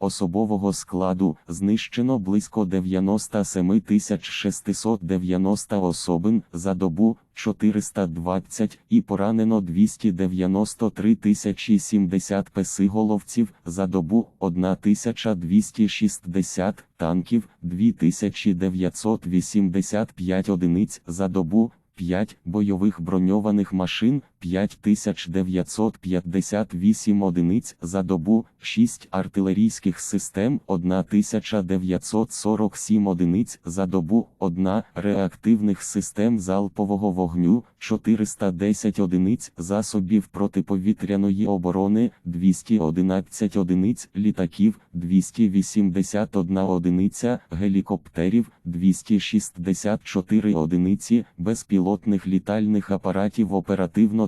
Особового складу знищено близько 97 690 особин за добу 420 і поранено 293 070 песиголовців за добу 1260 танків 2985 одиниць за добу 5 бойових броньованих машин 5958 одиниць за добу, 6 артилерійських систем 1947 одиниць за добу, 1 реактивних систем залпового вогню 410 одиниць засобів протиповітряної оборони 211 одиниць літаків 281 одиниця гелікоптерів 264 одиниці безпілотних літальних апаратів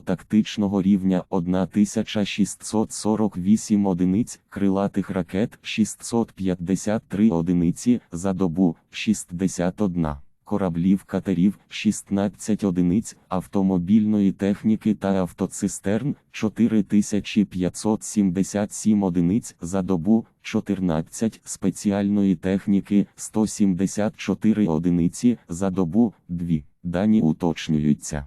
оперативно-тактичного рівня 1648 одиниць крилатих ракет 653 одиниці за добу 61 кораблів катерів 16 одиниць автомобільної техніки та автоцистерн 4577 одиниць за добу 14 спеціальної техніки 174 одиниці за добу 2 дані уточнюються